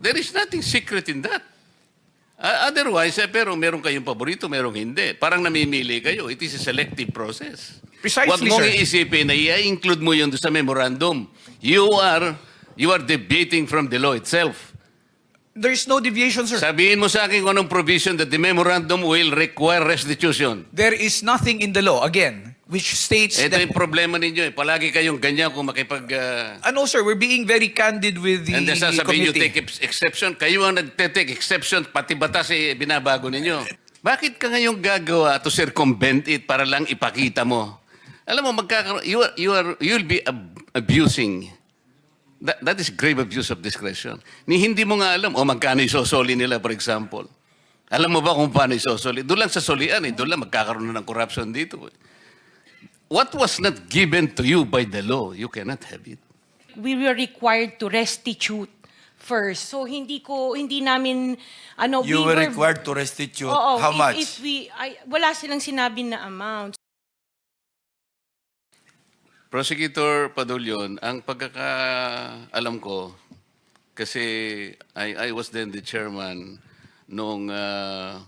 There is nothing secret in that. Ah, otherwise, eh, pero meron kayong paborito, merong hindi. Parang namimili kayo. It is a selective process. Precisely, Huwag mong sir. iisipin na i-include mo yun sa memorandum. You are, you are debating from the law itself. There is no deviation, sir. Sabihin mo sa akin kung anong provision that the memorandum will require restitution. There is nothing in the law, again, which states Ito that... yung problema ninyo eh. Palagi kayong ganyan kung makipag... ah, Ano, sir, we're being very candid with the and then sasabihin nyo, committee. take ex- exception. Kayo ang nagte-take exception, pati batas eh, binabago ninyo. Bakit ka ngayong gagawa to circumvent it para lang ipakita mo? Alam mo, magkakaroon, you are, you are, you'll be ab- abusing. That, that is grave abuse of discretion. Ni hindi mo nga alam, o magkano isosoli nila, for example. Alam mo ba kung paano isosoli? Doon lang sa solian, eh. doon lang magkakaroon na ng corruption dito. eh. What was not given to you by the law, you cannot have it. we were required to restitute first. So hindi ko hindi namin ano You we were required to restitute. Oo, How if, much? If we ay, wala silang sinabi na amount. Prosecutor Padulyon, ang pagkakaalam ko, kasi I, I was then the chairman nung uh,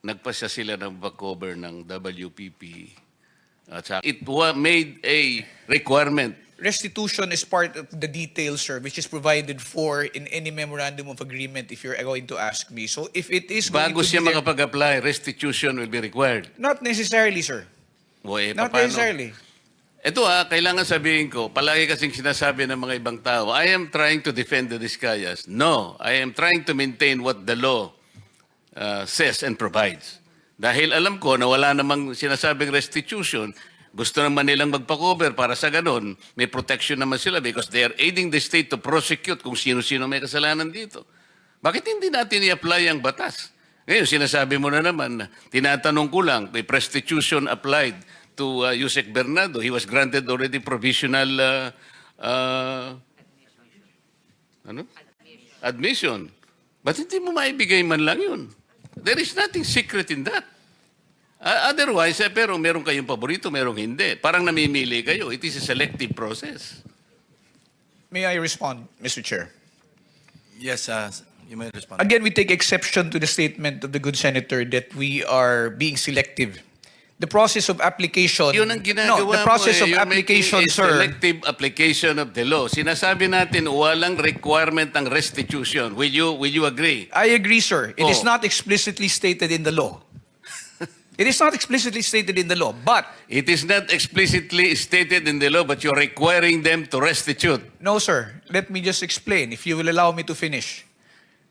nagpasya sila ng back-cover ng WPP. At saka, it wa- made a requirement. Restitution is part of the details, sir, which is provided for in any memorandum of agreement if you're going to ask me. So if it is going Bago to siya be there- makapag-apply, restitution will be required. Not necessarily, sir. O, eh, Not paano? necessarily. Ito ah, kailangan sabihin ko, palagi kasing sinasabi ng mga ibang tao, I am trying to defend the Discayas. No, I am trying to maintain what the law uh, says and provides. Dahil alam ko na wala namang sinasabing restitution, gusto naman nilang magpa-cover para sa ganun, may protection naman sila because they are aiding the state to prosecute kung sino-sino may kasalanan dito. Bakit hindi natin i-apply ang batas? Ngayon, sinasabi mo na naman, na tinatanong ko lang, may restitution applied to uh, Yusek Bernardo. He was granted already provisional uh, uh, ano? admission. Ba't hindi mo maibigay man lang yun? There is nothing secret in that. Ah, otherwise, eh, pero meron kayong paborito, merong hindi. Parang namimili kayo. It is a selective process. May I respond, Mr. Chair? Yes, uh, you may respond. Again, we take exception to the statement of the good senator that we are being selective. The process of application. Yun ang ginagawa no, the process mo, eh. of You're application, making a sir. selective application of the law. Sinasabi natin, walang requirement ng restitution. Will you, will you agree? I agree, sir. It is Oh. not explicitly stated in the law. it is not explicitly stated in the law, but It is not explicitly stated in the law, but you're requiring them to restitute. no, sir. Let me just explain, if you will allow me to finish.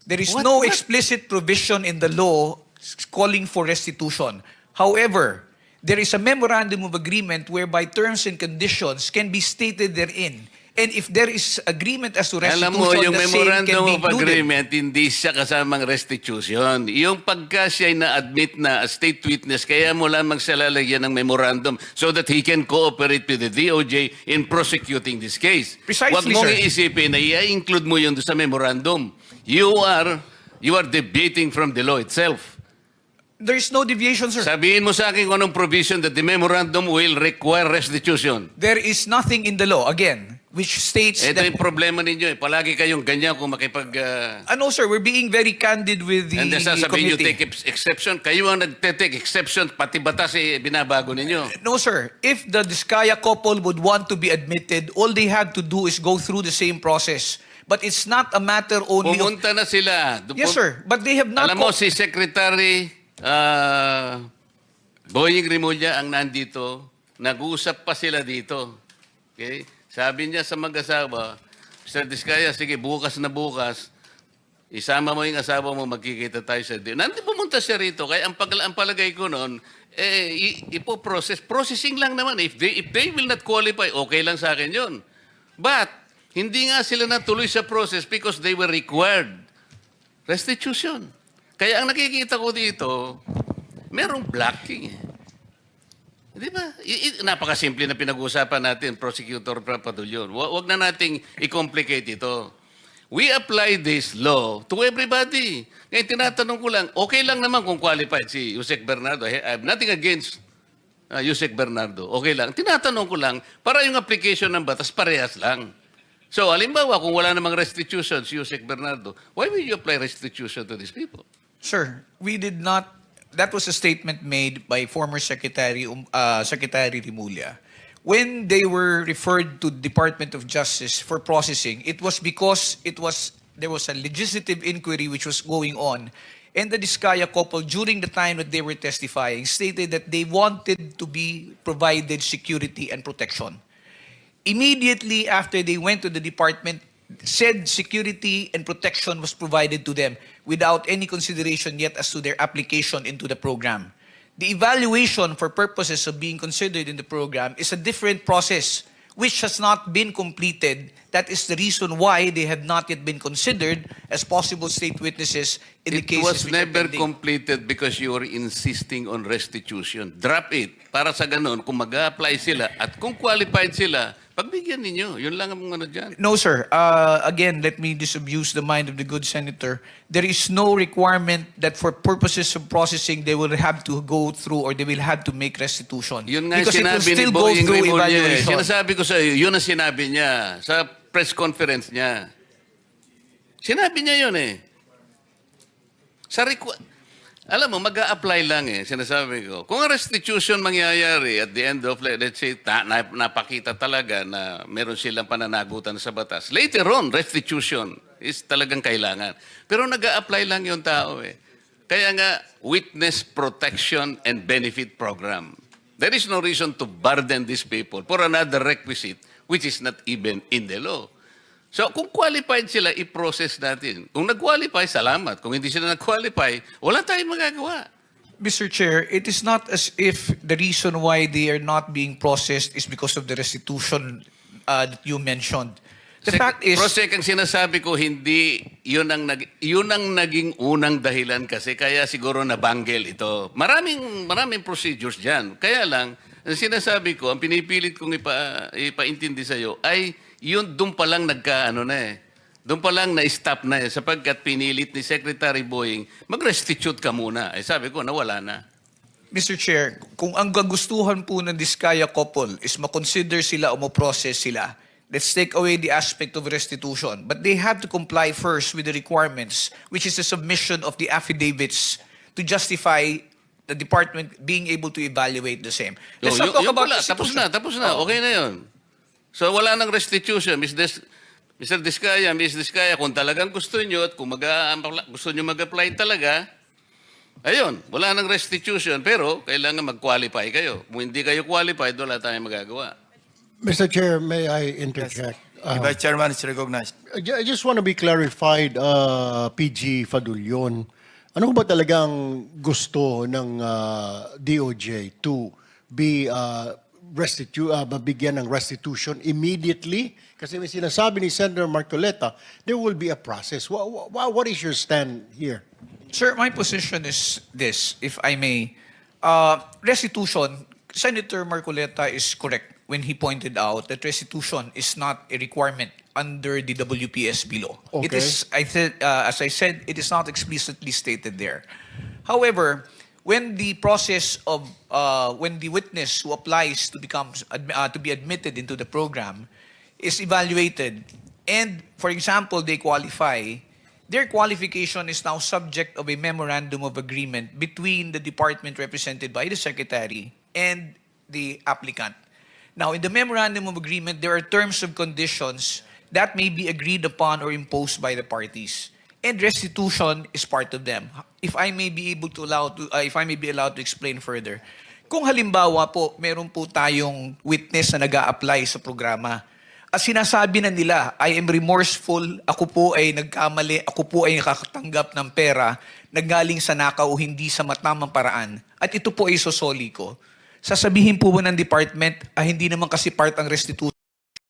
There is What- no what? explicit provision in the law calling for restitution. However, there is a memorandum of agreement whereby terms and conditions can be stated therein. And if there is agreement as to restitution, Alam mo, yung the same can memorandum of included. agreement, hindi siya kasamang restitution. Yung pagka siya na-admit na as state witness, kaya mo lamang siya lalagyan ng memorandum so that he can cooperate with the DOJ in prosecuting this case. Precisely, Huwag mong sir. iisipin na i-include mo yun sa memorandum. You are, you are debating from the law itself. There is no deviation, sir. Sabihin mo sa akin kung anong provision that the memorandum will require restitution. There is nothing in the law, again, which states Ito that... yung problema ninyo eh. Palagi kayong ganyan kung makipag... ah, Ano, sir, we're being very candid with the And then sasabihin nyo, committee. take ex- exception. Kayo ang nagte-take exception, pati batas eh, binabago ninyo. No, sir. If the Diskaya couple would want to be admitted, all they have to do is go through the same process. But it's not a matter only of... Pumunta na sila. Yes, sir. But they have not... Alam mo, co- si Secretary ah, Boying Rimulya ang nandito. Nag-uusap pa sila dito. Okay? Sabi niya sa mag-asawa, Mr. Diskaya, sige, bukas na bukas, isama mo yung asawa mo, magkikita tayo sa din. Nandito pumunta siya rito. Kaya ang, pag, ang palagay ko noon, eh, ipo-process. Processing lang naman. If they, if they will not qualify, okay lang sa akin yun. But, hindi nga sila natuloy sa process because they were required. Restitution. Kaya ang nakikita ko dito, merong blocking eh. Di ba? Napakasimple na pinag-uusapan natin, Prosecutor Papadulyon. Wa- Huwag na nating i-complicate ito. We apply this law to everybody. Ngayon, tinatanong ko lang, okay lang naman kung qualified si Yusek Bernardo. I have nothing against uh, Bernardo. Okay lang. Tinatanong ko lang, para yung application ng batas, parehas lang. So, halimbawa, kung wala namang restitution si Yusek Bernardo, why will you apply restitution to these people? Sir, we did not. That was a statement made by former Secretary um, uh, Secretary Rimulya. When they were referred to Department of Justice for processing, it was because it was there was a legislative inquiry which was going on, and the Diskaya couple during the time that they were testifying stated that they wanted to be provided security and protection. Immediately after they went to the department, said security and protection was provided to them without any consideration yet as to their application into the program. The evaluation for purposes of being considered in the program is a different process which has not been completed. That is the reason why they have not yet been considered as possible state witnesses in the It cases was which are never pending. completed because you were insisting on restitution. Drop it. Para sa ganun, kung mag apply sila at kung qualified sila, pagbigyan ninyo. Yun lang ang ano dyan. No, sir. Uh, again, let me disabuse the mind of the good senator. There is no requirement that for purposes of processing, they will have to go through or they will have to make restitution. Yun nga Because it will sinabi ni still go Boying through Rimulya. eh. evaluation. Sinasabi ko sa iyo, yun ang sinabi niya sa press conference niya. Sinabi niya yun eh. Sa requ- alam mo, mag apply lang eh, sinasabi ko. Kung restitution mangyayari at the end of, let- let's say, ta- na, napakita talaga na meron silang pananagutan sa batas. Later on, restitution is talagang kailangan. Pero nag apply lang yung tao eh. Kaya nga, Witness Protection and Benefit Program. There is no reason to burden these people for another requisite which is not even in the law. So kung qualified sila, i-process natin. Kung nag-qualify, salamat. Kung hindi sila nag-qualify, wala tayong magagawa. Mr. Chair, it is not as if the reason why they are not being processed is because of the restitution uh, that you mentioned. The Sec- fact is, Prosec, ang sinasabi ko, hindi, yun ang, nag, yun ang naging unang dahilan kasi kaya siguro nabanggel ito. Maraming, maraming procedures dyan. Kaya lang, ang sinasabi ko, ang pinipilit kong ipa, ipaintindi sa'yo, ay yun doon pa lang nagka, ano na eh, doon pa lang na-stop na eh, sapagkat pinilit ni Secretary Boying, mag-restitute ka muna. Eh sabi ko, nawala na. Mr. Chair, kung ang gagustuhan po ng Diskaya couple is makonsider sila o mo-process sila, let's take away the aspect of restitution. But they have to comply first with the requirements, which is the submission of the affidavits to justify the department being able to evaluate the same. Let's Yo, not talk about pala, tapos na, tapos na. Oo. Okay na yun. So wala nang restitution. Ms. Des, Mr. Diskaya, Ms. Diskaya, kung talagang gusto nyo at kung mag gusto nyo mag-apply talaga, ayun, wala nang restitution. Pero kailangan mag-qualify kayo. Kung hindi kayo qualified, wala tayong magagawa. Mr. Chair, may I interject? Uh, Vice Chairman is recognized. I just want to be clarified, uh, PG Fadulyon. Ano ba talagang gusto ng uh, DOJ to be uh, restitu uh, mabigyan ng restitution immediately? Kasi may sinasabi ni Senator Marcoleta, there will be a process. What, what, what is your stand here? Sir, my position is this, if I may. Uh, restitution, Senator Marcoleta is correct when he pointed out that restitution is not a requirement under the WPSB law. It Okay. is, I said, uh, as I said, it is not explicitly stated there. However, when the process of uh, when the witness who applies to become uh, to be admitted into the program is evaluated, and for example they qualify, their qualification is now subject of a memorandum of agreement between the department represented by the secretary and the applicant. Now, in the memorandum of agreement, there are terms of conditions that may be agreed upon or imposed by the parties. And restitution is part of them. If I may be able to allow to, uh, if I may be allowed to explain further. Kung halimbawa po, meron po tayong witness na nag apply sa programa, at sinasabi na nila, I am remorseful, ako po ay nagkamali, ako po ay nakakatanggap ng pera, naggaling sa nakaw o hindi sa matamang paraan, at ito po ay sosoli ko. Sasabihin po ba ng department, ah, hindi naman kasi part ang restitution.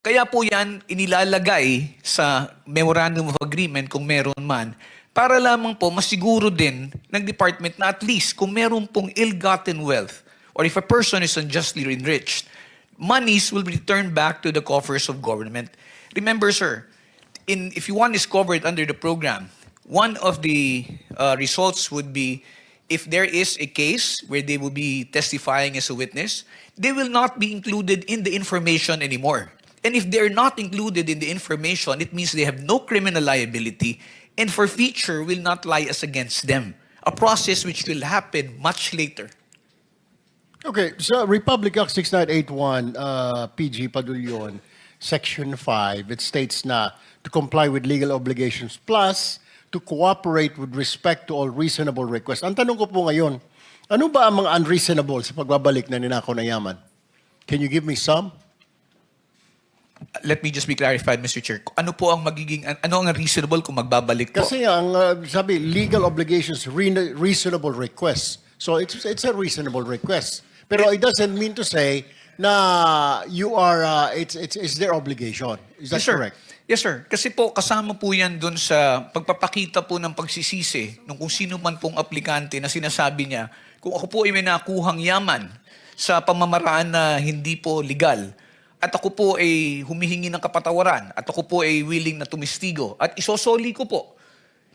Kaya po yan inilalagay sa memorandum of agreement kung meron man para lamang po masiguro din ng department na at least kung meron pong ill-gotten wealth or if a person is unjustly enriched, monies will be returned back to the coffers of government. Remember, sir, in if one is covered under the program, one of the uh, results would be if there is a case where they will be testifying as a witness, they will not be included in the information anymore. And if they're not included in the information, it means they have no criminal liability and forfeiture will not lie as against them. A process which will happen much later. Okay, so Republic Act 6981, uh, PG Padulyon, Section 5, it states na to comply with legal obligations plus to cooperate with respect to all reasonable requests. Ang tanong ko po ngayon, ano ba ang mga unreasonable sa pagbabalik na ninakaw na yaman? Can you give me some? Let me just be clarified, Mr. Chair. Ano po ang magiging, ano ang reasonable kung magbabalik po? Kasi ang uh, sabi, legal obligations, re- reasonable requests. So it's, it's a reasonable request. Pero it doesn't mean to say na you are, uh, it's, it's, it's their obligation. Is that yes, sir. correct? Yes, sir. Kasi po, kasama po yan dun sa pagpapakita po ng pagsisisi ng kung sino man pong aplikante na sinasabi niya, kung ako po ay may nakuhang yaman sa pamamaraan na hindi po legal, at ako po ay humihingi ng kapatawaran, at ako po ay willing na tumistigo, at isosoli ko po.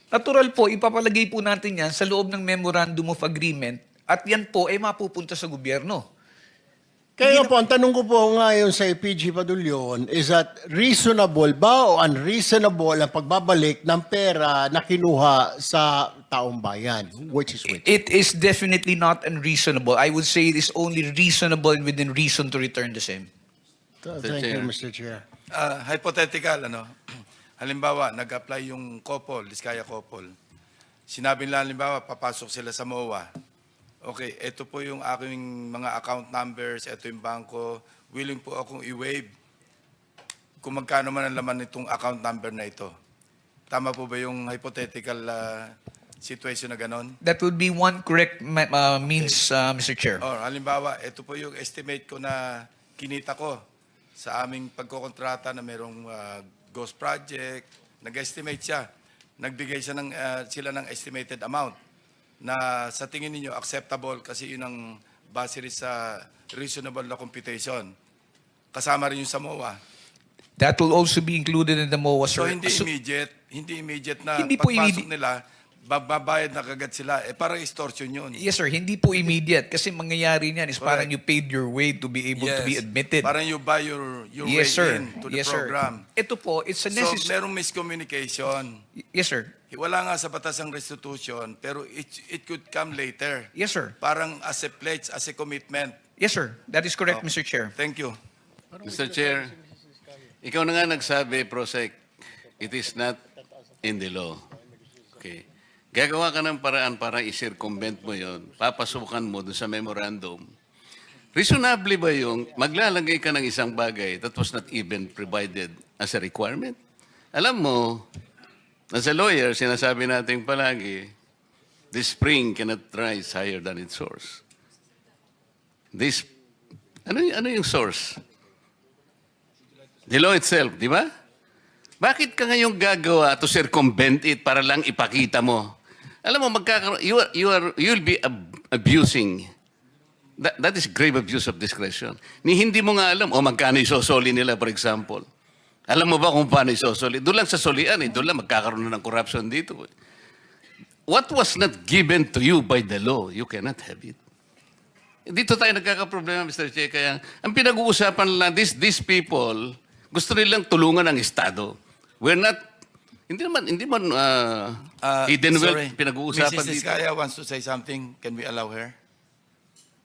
Natural po, ipapalagay po natin yan sa loob ng Memorandum of Agreement, at yan po ay mapupunta sa gobyerno. Kaya po, ang tanong ko po ngayon sa PG Padulyon is that reasonable ba o unreasonable ang pagbabalik ng pera na kinuha sa taong bayan? Which is which? It is definitely not unreasonable. I would say it is only reasonable and within reason to return the same. Thank Chair. you, Mr. Chair. Ah, hypothetical, ano? Halimbawa, nag-apply yung couple, Diskaya couple. Sinabi nila, halimbawa, papasok sila sa MOA. Okay, ito po yung aking mga account numbers, ito yung bangko. Willing po akong i-waive kung magkano man ang laman nitong account number na ito. Tama po ba yung hypothetical ah, situation na ganon? That would be one correct ma- uh, means, uh, Mr. Chair. Or halimbawa, ito po yung estimate ko na kinita ko sa aming pagkokontrata na merong ah, ghost project. Nag-estimate siya. Nagbigay siya ng, ah, sila ng estimated amount na sa tingin ninyo acceptable kasi yun ang base rin sa reasonable na computation. Kasama rin yung sa MOA. That will also be included in the MOA, So sir. hindi So- immediate, hindi immediate na Hindi po pagpasok immediate. nila, babayad na kagad sila. Eh parang extortion yun. Yes, sir. Hindi po immediate. Kasi mangyayari niyan is parang you paid your way to be able to be admitted. Parang you buy your, your yes, way sir. in to the yes, program. sir. Ito po, it's a So, necessary... merong miscommunication. yes, sir. Wala nga sa batas ang restitution, pero it, it could come later. Yes, sir. Parang as a pledge, as a commitment. Yes, sir. That is correct. Mr. Chair. Thank you. Mr. Chair, ikaw na nga nagsabi, Prosec, it is not in the law. Okay. Gagawa ka ng paraan para i-circumvent mo yon, papasukan mo doon sa memorandum. Reasonably ba yung maglalagay ka ng isang bagay that was not even provided as a requirement? Alam mo, as a lawyer, sinasabi natin palagi, the spring cannot rise higher than its source. This, ano, ano yung source? The law itself, di ba? Bakit ka ngayong gagawa to circumvent it para lang ipakita mo? Alam mo, magkakaroon, you are, you are, you'll be ab- abusing. That, that is grave abuse of discretion. Ni hindi mo nga alam, o magkano isosoli nila, for example. Alam mo ba kung paano isosoli? Doon lang sa solian, eh. doon lang magkakaroon na ng corruption dito. eh. What was not given to you by the law, you cannot have it. Dito tayo nagkakaproblema, Mr. Che. Kaya ang pinag-uusapan lang, this, these people, gusto nilang tulungan ng Estado. We're not, hindi naman, hindi man uh, Uh, hidden wealth sorry. pinag-uusapan Mrs. dito. Iskaya wants to say something. Can we allow her?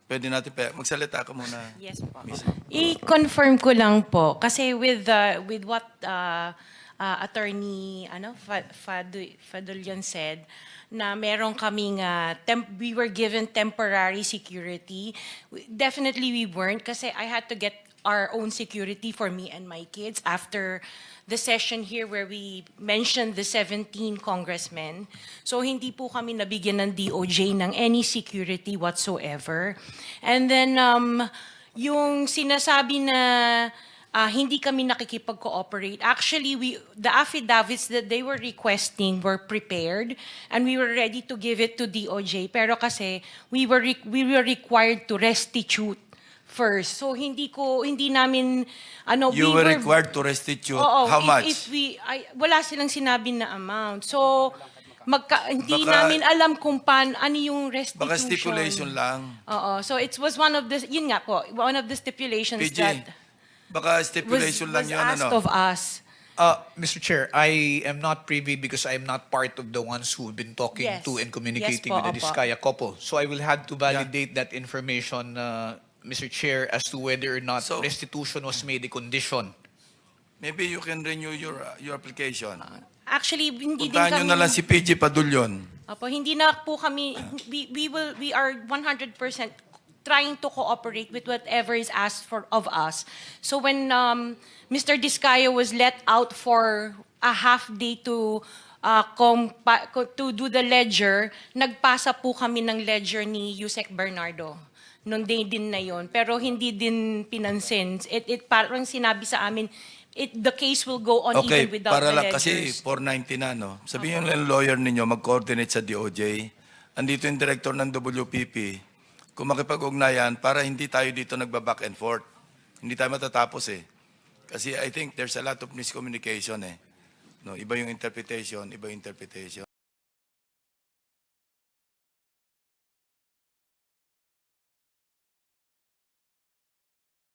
Pwede natin, pa- magsalita ka muna. Yes po. I-confirm ko lang po kasi with uh, with what uh, uh, attorney ano Fa- Fadu- Fadulian said na meron kaming uh, we were given temporary security. We- Definitely we weren't kasi I had to get our own security for me and my kids after the session here where we mentioned the 17 congressmen. So hindi po kami nabigyan ng DOJ ng any security whatsoever. And then um, yung sinasabi na ah, hindi kami nakikipag-cooperate. Actually, we the affidavits that they were requesting were prepared and we were ready to give it to DOJ. Pero kasi we were re- we were required to restitute first. So hindi ko hindi namin ano You we were required to restitute. Oo, How if- much? If we, ay, wala silang sinabi na amount. So, magka, hindi Baka- namin alam kung pan, ano yung restitution. Baka stipulation lang. Oo. So, it was one of the, yun nga po, one of the stipulations PG, that, Baka was, stipulation lang was yun, asked ano? of us. Uh, Mr. Chair, I am not privy because I am not part of the ones who've been talking Yes. to and communicating Yes po, with the opo. Diskaya couple. So I will have to validate that information, uh, Mr. Chair, as to whether or not So- restitution was made a condition. Maybe you can renew your uh, your application. Actually, hindi din Puntahan nyo kami... na lang si PG Padulyon. Opo, hindi na po kami, we, we will, we are 100% trying to cooperate with whatever is asked for of us. So when um, Mr. Discayo was let out for a half day to uh, compa- co- to do the ledger, nagpasa po kami ng ledger ni Yusek Bernardo nung day din na yon pero hindi din pinansin it it parang sinabi sa amin it the case will go on Okay, even without para the lang kasi ledgers 490 na, no? Sabihin yung lawyer ninyo, mag-coordinate sa DOJ. Andito yung director ng WPP. Kung makipag-ugnayan, para hindi tayo dito nagba-back and forth. Hindi tayo matatapos eh. Kasi I think there's a lot of miscommunication eh. No, iba yung interpretation, iba yung interpretation.